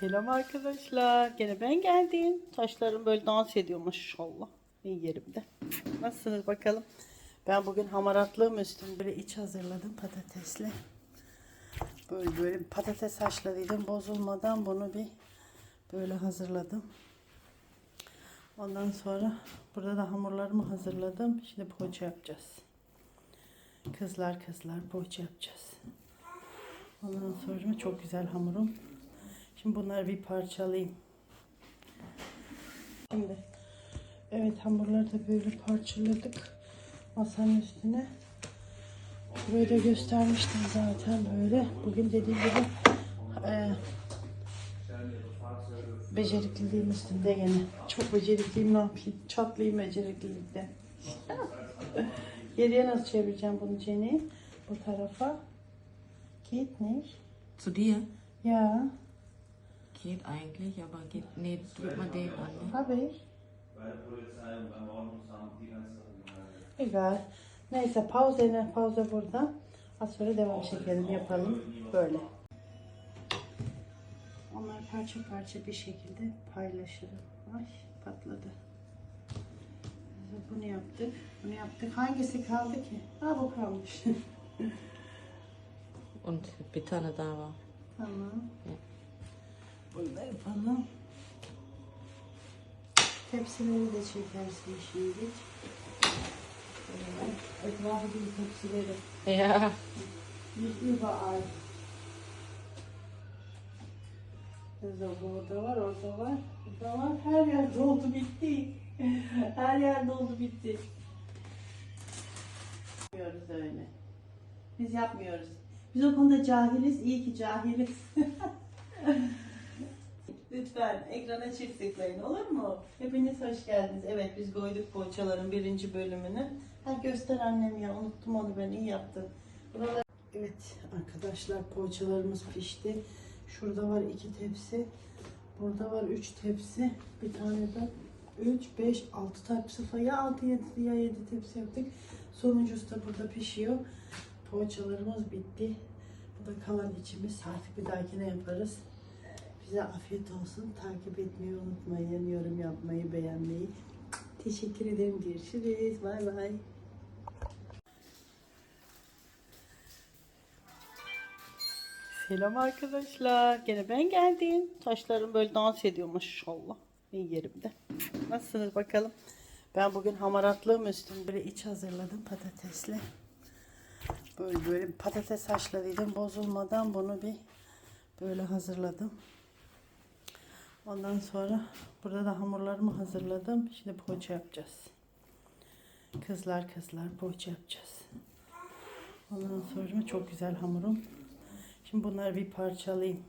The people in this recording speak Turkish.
Selam arkadaşlar. Gene ben geldim. Taşlarım böyle dans ediyor maşallah. İyi yerimde. Nasılsınız bakalım? Ben bugün hamaratlığım üstüm. Böyle iç hazırladım patatesle. Böyle böyle patates haşladıydım. Bozulmadan bunu bir böyle hazırladım. Ondan sonra burada da hamurlarımı hazırladım. Şimdi poğaça yapacağız. Kızlar kızlar poğaça yapacağız. Ondan sonra çok güzel hamurum. Şimdi bunları bir parçalayayım. Şimdi evet hamurları da böyle parçaladık. Masanın üstüne. Burayı da göstermiştim zaten böyle. Bugün dediğim gibi e, becerikliliğim üstünde yine. Çok becerikliyim ne yapayım? Çatlayayım beceriklilikten. Geriye nasıl çevireceğim bunu Jenny? Bu tarafa. Geht nicht. Zu dir? Ja, Geht eigentlich, aber geht. Nee, drück mal den an. Ne? habe ich. Egal. Neyse pauze ne? Pauze burada. Az sonra devam çekelim yapalım. Böyle. Onları parça parça bir şekilde paylaşırım. Ay patladı. Bunu yaptık. Bunu yaptık. Hangisi kaldı ki? Ha bu kalmış. Und bir tane daha var. tamam. Bunu da yapalım. Tepsileri de çekersin şimdi. Böyle Etrafı değil tepsileri. Ja. Nicht überall. So, burada var, orada var, burada var. Her yer doldu bitti. Her yer doldu bitti. Yapmıyoruz öyle. Biz yapmıyoruz. Biz o konuda cahiliz. İyi ki cahiliz. Lütfen ekrana çift tıklayın olur mu? Hepiniz hoş geldiniz. Evet biz koyduk poğaçaların birinci bölümünü. Ha göster annem ya unuttum onu ben iyi yaptım. Buralar... Evet arkadaşlar poğaçalarımız pişti. Şurada var iki tepsi. Burada var üç tepsi. Bir tane de 3, 5, 6 tepsi. Ya 6, 7 ya 7 tepsi yaptık. Sonuncusu da burada pişiyor. Poğaçalarımız bitti. Bu da kalan içimiz. Artık bir dahakine yaparız. Bize afiyet olsun. Takip etmeyi unutmayın. Yorum yapmayı, beğenmeyi. Teşekkür ederim. Görüşürüz. Bay bay. Selam arkadaşlar. Gene ben geldim. Taşlarım böyle dans ediyor maşallah. İyi yerimde. Nasılsınız bakalım? Ben bugün hamaratlığım üstüm. Böyle iç hazırladım patatesle. Böyle böyle patates haşladıydım. Bozulmadan bunu bir böyle hazırladım. Ondan sonra burada da hamurlarımı hazırladım. Şimdi poğaça yapacağız. Kızlar kızlar poğaça yapacağız. Ondan sonra çok güzel hamurum. Şimdi bunları bir parçalayayım.